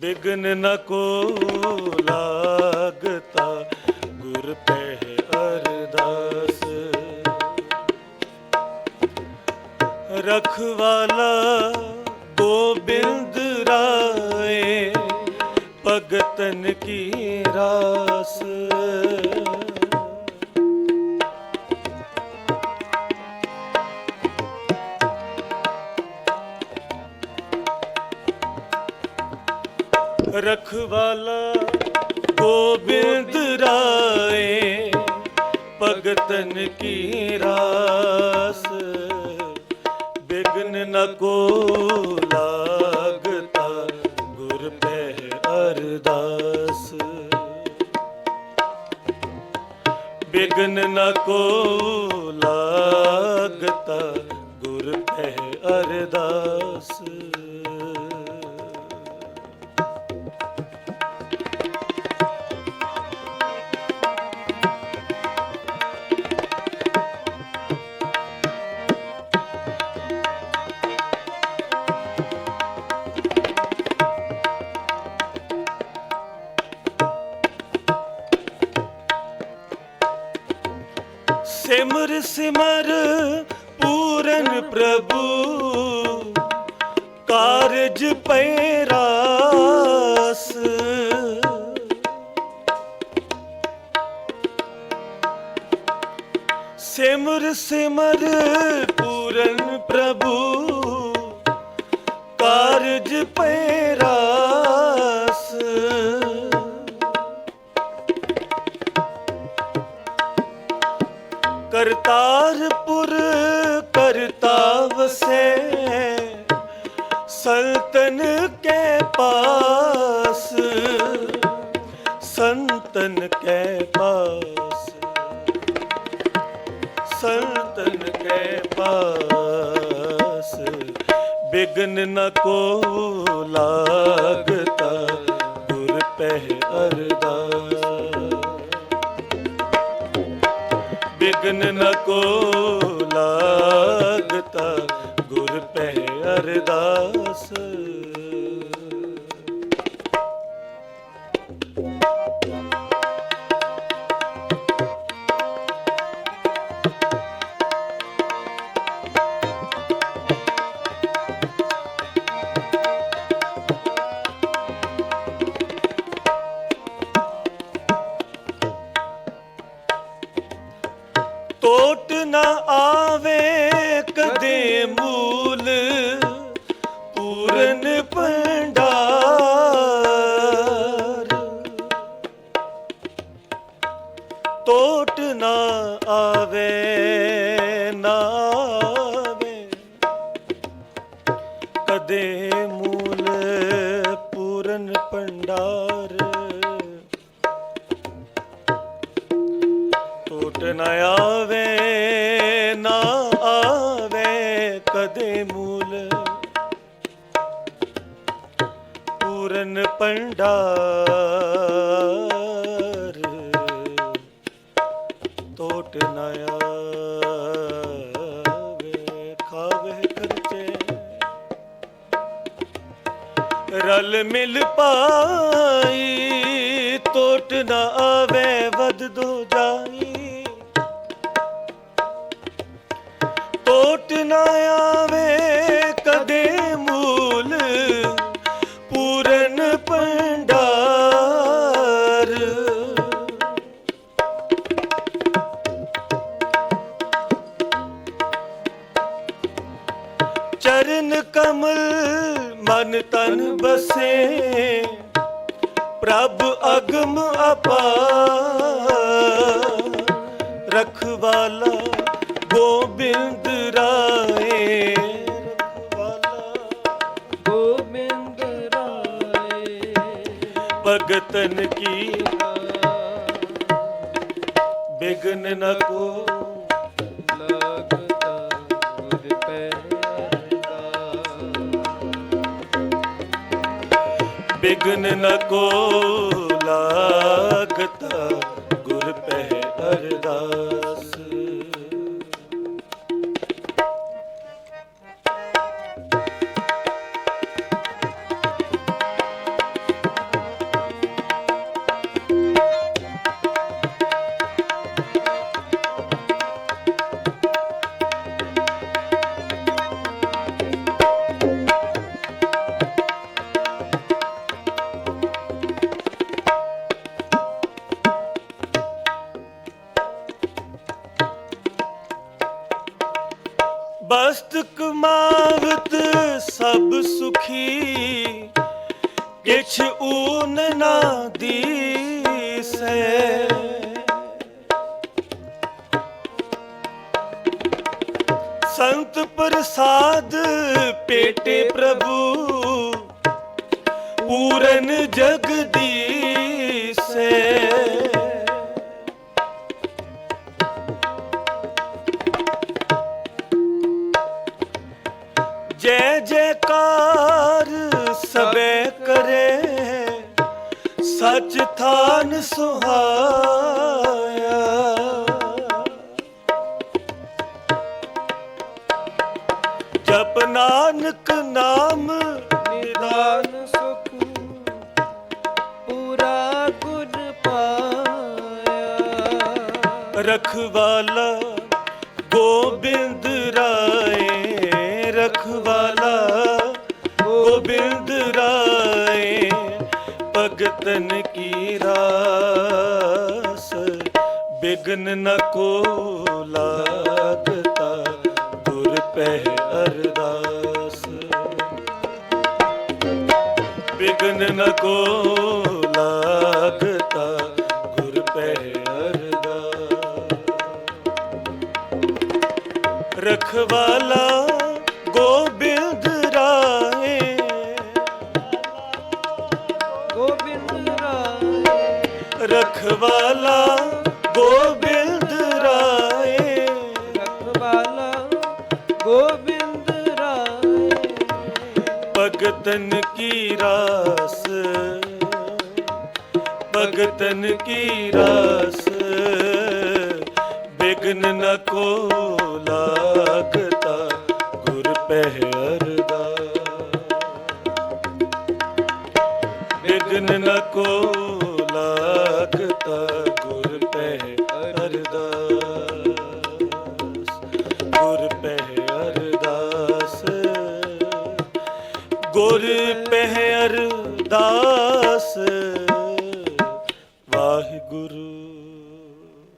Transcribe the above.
Begin ਨ ਕੋ ਲਾਗਤਾ। ਗੁਰ ਪਹਿ ਅਰਦਾਸ। ਰਖਵਾਲਾ ਗੋਬਿੰਦ ਰਾਏ ਭਗਤਨ ਕੀ ਰਾਸ। ਰਖਵਾਲਾ ਗੋਬਿੰਦ ਰਾਏ ਭਗਤਨ ਕੀ ਰਾਸ ਬਿਗਨ ਨ ਕੋ ਲਾਗਤਾ ਗੁਰ ਪਹਿ ਅਰਦਾਸ ਬਿਗਨ ਨ ਕੋ ਸਿਮਰ ਪੂਰਨ ਪ੍ਰਭੂ ਕਾਰਜ ਪੈ ਰਾਸ ਸਿਮਰ ਸਿਮਰ ਪੂਰਨ ਪ੍ਰਭੂ ਕਾਰਜ ਪੈ ਰਾਸ ਕਰਤਾਰਪੁਰ ਕਰਤਾ ਵਸੈ ਸਲਤਨ ਕੇ ਪਾਸ। ਸੰਤਨ ਕੇ ਪਾਸ। ਸੰਤਨ ਕੇ ਪਾਸ। ਬਿਗਨ ਨ ਕੋ ਲਾਗਤਾ। ਗੁਰ ਪਹਿ ਅਰਦਾਸ। ਬਿਗਨ ਨ ਕੋ ਲਾਗਤਾ ਗੁਰ ਪਹਿ ਅਰਦਾਸ। ਕਦੇ ਮੂਲ ਪੂਰਨ ਭੰਡਾਰ। ਟੋਟ ਨਾ ਆਵੇ ਨਾ ਆਵੇ ਕਦੇ ਮੂਲ ਪੂਰਨ ਪੰਡਾਰ ਟੋਟ ਨ ਆਵੇ, ਖਾਵੇ ਕਰਚੇ ਰਲ ਮਿਲ ਪਾਈ ਟੋਟ ਨਾ ਆਵੇ ਵਦ ਦੋ ਜਾਈ। ਟੋਟ ਨਾ ਚਰਨ ਕਮਲ ਮਨ ਤਨ ਬਸੇ। ਪ੍ਰਭ ਅਗਮ ਅਪਾਰ ਰਖਵਾਲਾ ਗੋਬਿੰਦ ਰਾਏ ਰਖਵਾਲਾ। ਗੋਬਿੰਦ ਰਾਏ। ਭਗਤਨ ਕੀ ਬਿਗਨ ਨ ਕੋ ਲਾਗਤਾ ਗੁਰ ਪਹਿ ਅਰਦਾਸ। ਬਸਤ ਕਮਾਵਤ ਸਭ ਸੁਖੀ ਕਿਛ ਊਨ ਨਾ ਦੀਸੈ। ਸੰਤ ਪ੍ਰਸਾਦ ਪੇਟੇ ਪ੍ਰਭੂ ਪੂਰਨ ਜਗਦੀਸੈ ਜੈ ਜੈਕਾਰ ਸਬੈ ਕਰੇ, ਸਚ ਥਾਨ ਸੁਹਾਇਆ। ਜਪ ਨਾਨਕ ਨਾਮ ਨਿਦਾਨ ਸੁਖ, ਪੂਰਾ ਗੁਣ ਪਾਇਆ। ਰਖਵਾਲਾ ਗੋਬਿੰਦ ਰਾਏ ਰਖਵਾਲਾ ਭਗਤਨ ਕੀ ਰਾਸ, ਬਿਗਨ ਨ ਕੋ ਲਾਗਤਾ ਗੁਰ ਪਹਿ ਅਰਦਾਸ। ਬਿਗਨ ਨ ਕੋ ਲਾਗਤਾ, ਗੁਰ ਪਹਿ ਅਰਦਾਸ। ਰਖਵਾਲਾ ਗੋਬਿੰਦ ਰਖਵਾਲਾ ਗੋਬਿੰਦ ਰਾਏ ਰਖਵਾਲਾ ਗੋਬਿੰਦ ਰਾਏ ਭਗਤਨ ਕੀ ਰਾਸ ਭਗਤਨ ਕੀ ਰਾਸ ਬਿਗਨ ਨ ਕੋ ਲਾਗਤਾ ਗੁਰ ਪਹਿ ਅਰਦਾਸ ਗੁਰ ਪਹਿ ਅਰਦਾਸ ਗੁਰ ਪਹਿ ਅਰਦਾਸ